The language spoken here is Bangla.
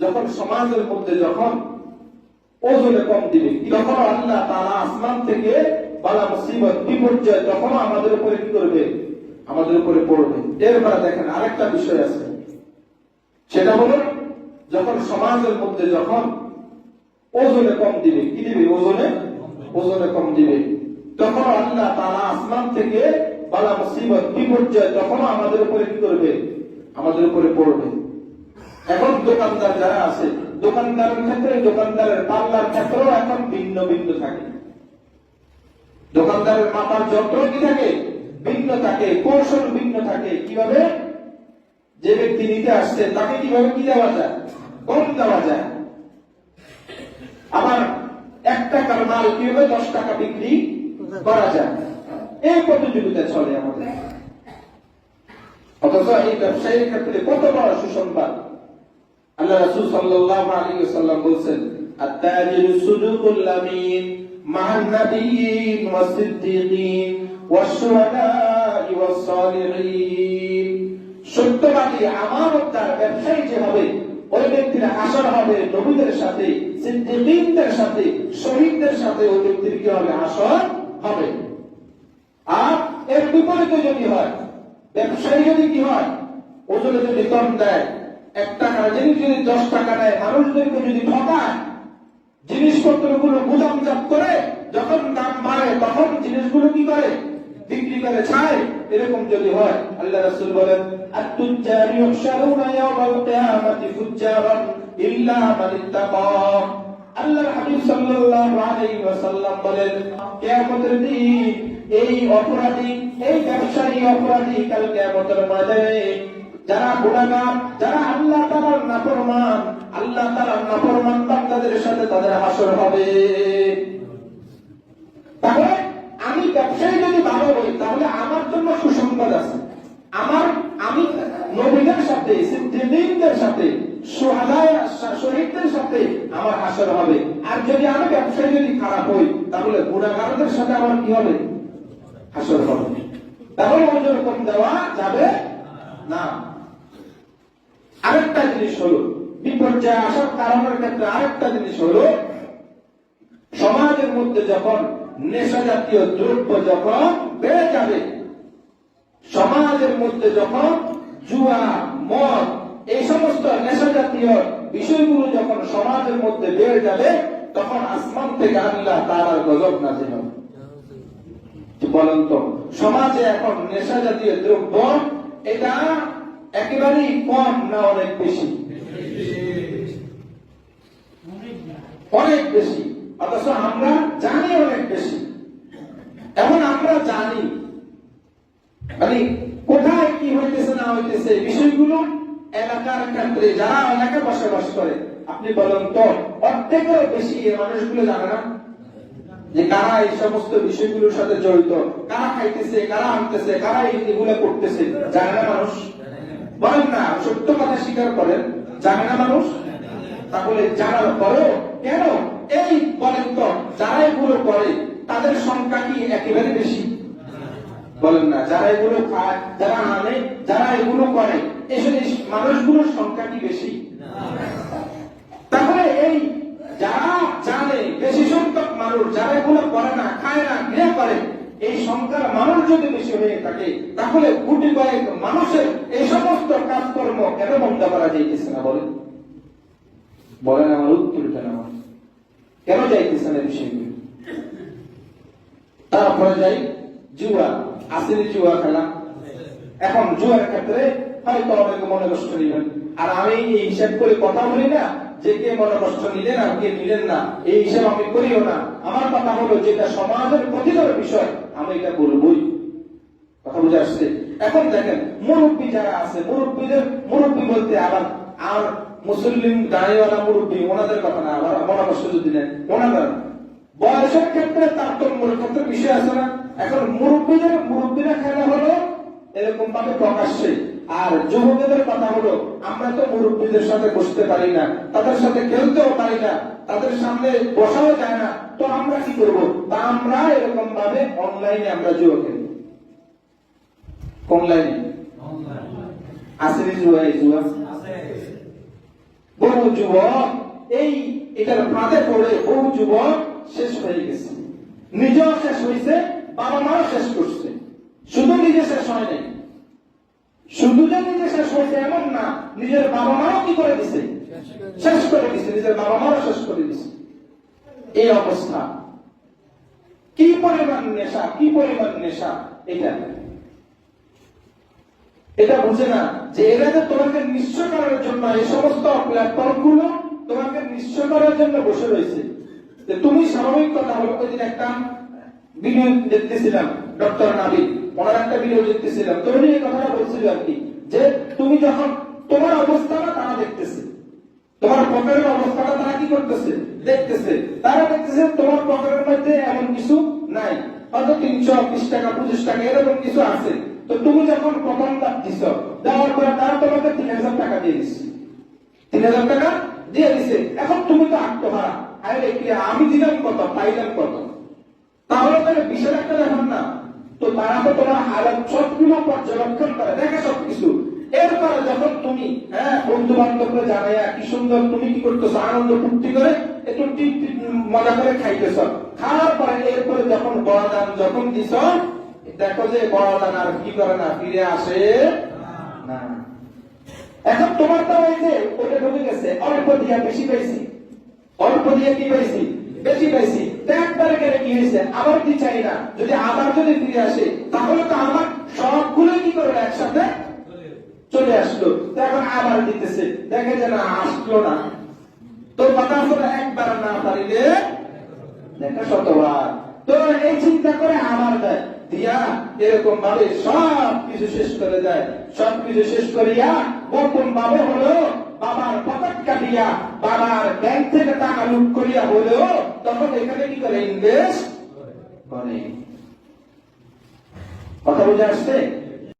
যখন সমাজের মধ্যে যখন ওজনে কম দিবে, তখন আল্লাহ তারা আসমান থেকে বালা মুসিবত, বিপর্যয় তখন আমাদের উপরে কি করবে? আমাদের উপরে পড়বে। এরপরে দেখেন আরেকটা বিষয় আছে। সেটা হলো, যখন সমাজের মধ্যে যখন ওজনে কম দিবে, কি দিবে? ওজনে? ওজনে কম দিবে। তখন আল্লাহ তারা আসমান থেকে বালা মুসিবত, বিপর্যয় তখন আমাদের উপরে কি করবে? আমাদের উপরে পড়বে। এখন দোকানদার যারা আছে, দোকানদারের ক্ষেত্রে দোকানদারের পাল্লার ক্ষেত্রেও এখন ভিন্ন ভিন্ন থাকে। দোকানদারের মাপার যন্ত্র কি থাকে? ভিন্ন থাকে, কৌশল ভিন্ন থাকে। কীভাবে? যে ব্যক্তি নিতে আসছে, তাকে কীভাবে কি দেওয়া যায়? কম দেওয়া যায়। আবার এক টাকার মাল কীভাবে দশ টাকা বিক্রি করা যায়? এই প্রতিযোগিতা চলে আমাদের। অথচ এই ব্যবসায়ীর ক্ষেত্রে কত বড় সুসংবাদ? আল্লাহ রাসূল সাল্লাল্লাহু আলাইহি ওয়াসাল্লাম বলেন আত-তাজিরু সুদুকুল আমিন মা'আন নাবিয়্যিন ওয়াস-সিদ্দীকিন ওয়াশ-শুহাদা'i ওয়াস-সালিহিন সত্যবাদী, আমানতদার, ব্যবসায়ী ওই ব্যক্তির হাসর হবে নবীদের সাথে, সিদ্দিকীনদের সাথে, শহীদদের সাথে, ওই ব্যক্তির কি হবে? হাসর হবে। আর এর বিপরীতে যদি হয়, ব্যবসায়ী যদি কি হয়, ওজনে যদি কম দেয় এক টাকার জিনিস যদি দশ টাকা নেয় মানুষদেরকে যদি ঠকায়, জিনিসপত্রগুলো গুদামজাত করে, যখন দাম বাড়ে, তখন জিনিসগুলো কি করে? বিক্রি করে ছায়। এরকম যদি হয়, আল্লাহ রাসূল বলেন, আত-তুজ্জার ইউহশারুনা ইয়াওমাল কিয়ামাতি ফুজ্জারান ইল্লা মান ইত্তাকা। আল্লাহর হাবিব সাল্লাল্লাহু আলাইহি ওয়াসাল্লাম বলেন, কিয়ামতের দিন এই অপরাধী, এই ব্যবসায়ী অপরাধী কাল কিয়ামতের ময়দানে যারা গুণাগার যারা আল্লাহ তাআলার নাফরমান, আল্লাহ তাআলার নাফরমান বান্দাদের সাথে তাদের হাসর হবে। তাহলে আমি ব্যবসায়ী যদি ভালো হই, তাহলে আমার জন্য সুসংবাদ আছে। আমার, আমি নবীদের সাথে, সিদ্দিকদের সাথে শহীদদের সাথে আমার হাসর হবে। আর যদি আমি ব্যবসায়ী যদি খারাপ হই, তাহলে গুণাগারদের সাথে আমার কি হবে? হাসর হবে। তাহলে ওজন কম দেওয়া যাবে না। আরেকটা জিনিস হলো, বিপর্যয় আসার কারণের ক্ষেত্রে আরেকটা জিনিস হলো, সমাজের মধ্যে যখন নেশা জাতীয় দ্রব্য যখন বেড়ে যাবে, সমাজের মধ্যে যখন জুয়া, মদ, এই সমস্ত নেশা জাতীয় বিষয়গুলো যখন সমাজের মধ্যে বেড়ে যাবে, তখন আসমান থেকে আল্লাহ তার আর গজব নাজিল বলেন তো, সমাজে এখন নেশা জাতীয় দ্রব্য, এটা একেবারেই কম না অনেক বেশি? অনেক বেশি। অথচ আমরা জানি অনেক বেশি। এখন আমরা জানি। মানে কোথায় কি হইতেছে, না হইতেছে বিষয়গুলো এলাকার ক্ষেত্রে, যারা এলাকায় বসবাস করে, আপনি বলেন তো, অর্ধেকেরও বেশি এই মানুষগুলো জানে না? যে কারা এই সমস্ত বিষয়গুলোর সাথে জড়িত, কারা খাইতেছে, কারা আনতেছে কারা এগুলো করতেছে, জানে না মানুষ? বলেন না, সত্য কথা স্বীকার করেন। জানে না মানুষ? তাহলে জানার পরেও কেন এই বলেন তো যারা এগুলো করে, তাদের সংখ্যা কি একেবারে বেশি? বলেন না, যারা এগুলো খায়, যারা আনে, যারা এগুলো করে, এসব মানুষগুলোর সংখ্যা কি বেশি? তাহলে এই যারা জানে, বেশি সংখ্যক মানুষ, যারা এগুলো করে না, খায় না, ঘৃণা করে এই সংখ্যার মানুষ যদি বেশি হয়ে থাকে, তাহলে কোটি কয়েক মানুষের এই সমস্ত কাজকর্ম কেন বন্ধ করা যাইতেছে না বলেন? বলেন আমার উত্তর কেন কেন যাইতেছে না বিষয়গুলো? তারপরে যাই, জুয়া আসেনি জুয়া খেলা। এখন জুয়ার ক্ষেত্রে হয়তো অনেকে মনে কষ্ট নিবেন। আর আমি এই হিসাব করে কথা বলি না যে কে মনে কষ্ট নিলেন আর কে নিলেন না, এই হিসাব আমি করিও না। আমার কথা হলো যেটা সমাজের ক্ষতিকর বিষয়, আমি এটা বলবই কথা বুঝে আসছে? এখন দেখেন, মুরব্বী যারা আছে, মুরব্বীদের, মুরব্বী বলতে আবার আর মুসলিম দাঁড়িয়েওয়ালা মুরব্বী, ওনাদের কথা না, আবার মনে কষ্ট যদি নেন, ওনাদের। বয়সের ক্ষেত্রে তারতম্যের ক্ষেত্রে বিষয় আছে না? এখন মুরব্বীদের, মুরব্বীরা খেলা হলো এরকম ভাবে প্রকাশ্যে। আর যুবকদের কথা হলো, আমরা তো মুরব্বীদের সাথে বসতে পারি না, তাদের সাথে খেলতেও পারি না, তাদের সামনে বসাও যায় না, তো আমরা কি করব? তা আমরা এরকম ভাবে অনলাইনে আমরা জুয়া খেলি। অনলাইনে আসেনি জুয়া, এই জুয়া? বহু যুবক, এই এটার ফাঁদে পড়ে বহু যুবক শেষ হয়ে গেছে। নিজেও শেষ হয়েছে বাবা মাও শেষ করছে। শুধু নিজে শেষ হয় নাই। শুধু যে নিজে শেষ হয়েছে এমন না, নিজের বাবা মাও কি করে দিছে? শেষ করে দিছে, নিজের বাবা মাও শেষ করে দিছে। এই অবস্থা। কি পরিমাণ নেশা, কি পরিমাণ নেশা, এটা এটা বুঝে না যে এরা যে তোমাকে নিঃস্ব করার জন্য এই সমস্ত প্ল্যাটফর্মগুলো তোমাকে নিঃস্ব করার জন্য বসে রয়েছে। তুমি স্বাভাবিক কথা হলো ওই একটা ভিডিও দেখতেছিলাম, ডক্টর নাবিদ। ওনার একটা ভিডিও দেখতেছিলাম। তো উনি এই কথাটা বলছিল আর কি, যে তুমি যখন তোমার অবস্থাটা তারা দেখতেছে, তোমার পকেটের অবস্থাটা তারা কি করতেছে? দেখতেছে। তারা দেখতেছে তোমার পকেটের মধ্যে এমন কিছু নাই। হয়তো তিনশো বিশ টাকা, পঁচিশ টাকা, এরকম কিছু আছে। তো তুমি যখন প্রথম দাম দিছ, দেওয়ার পরে তারা তোমাকে তিন হাজার টাকা দিয়ে দিচ্ছে তিন হাজার টাকা দিয়ে দিছে। এখন তুমি তো আত্মহারা আরে আমি দিলাম কত, পাইলাম কত? তাহলে তাহলে বিশাল একটা ব্যাপার না। তো তারা তো তোমার হালত সবগুলো পর্যবেক্ষণ করে। দেখে সবকিছু এরপরে যখন তুমি হ্যাঁ বন্ধু বান্ধবকে জানাইয়া, কি সুন্দর, তুমি কি করতেছো? আনন্দ ফুর্তি করে একটু মজা করে খাইতেছ। খাওয়ার পরে এরপরে যখন বড় দান যখন দিছ, দেখো যে বড় দান আর কি করে না, ফিরে আসে এখন তোমার তো ওই যে, ওটা ঢুকে গেছে, অল্প দিয়া বেশি পাইছি। অল্প দিয়ে কি পাইছি? বেশি পাইছি। একবারে গেলে কি আবার কি চাই না? যদি আবার যদি ফিরে আসে, তাহলে তো আমার সবগুলো কি করবে? একসাথে চলে আসলো। এখন আবার দিতেছে। দেখে যে না, আসলো না। তো কথা হলো একবার না পারিলে দেখা শতবার। তো এই চিন্তা করে আমার দেয়। দিয়া এরকম ভাবে সব কিছু শেষ করে দেয়। সব কিছু শেষ করিয়া গোপন ভাবে হলো বাবার পকেট কাটিয়া, বাবার ব্যাংক থেকে টাকা লুট করিয়া হলেও তখন এখানে কি করে? ইনভেস্ট করে। কথা বুঝে আসছে?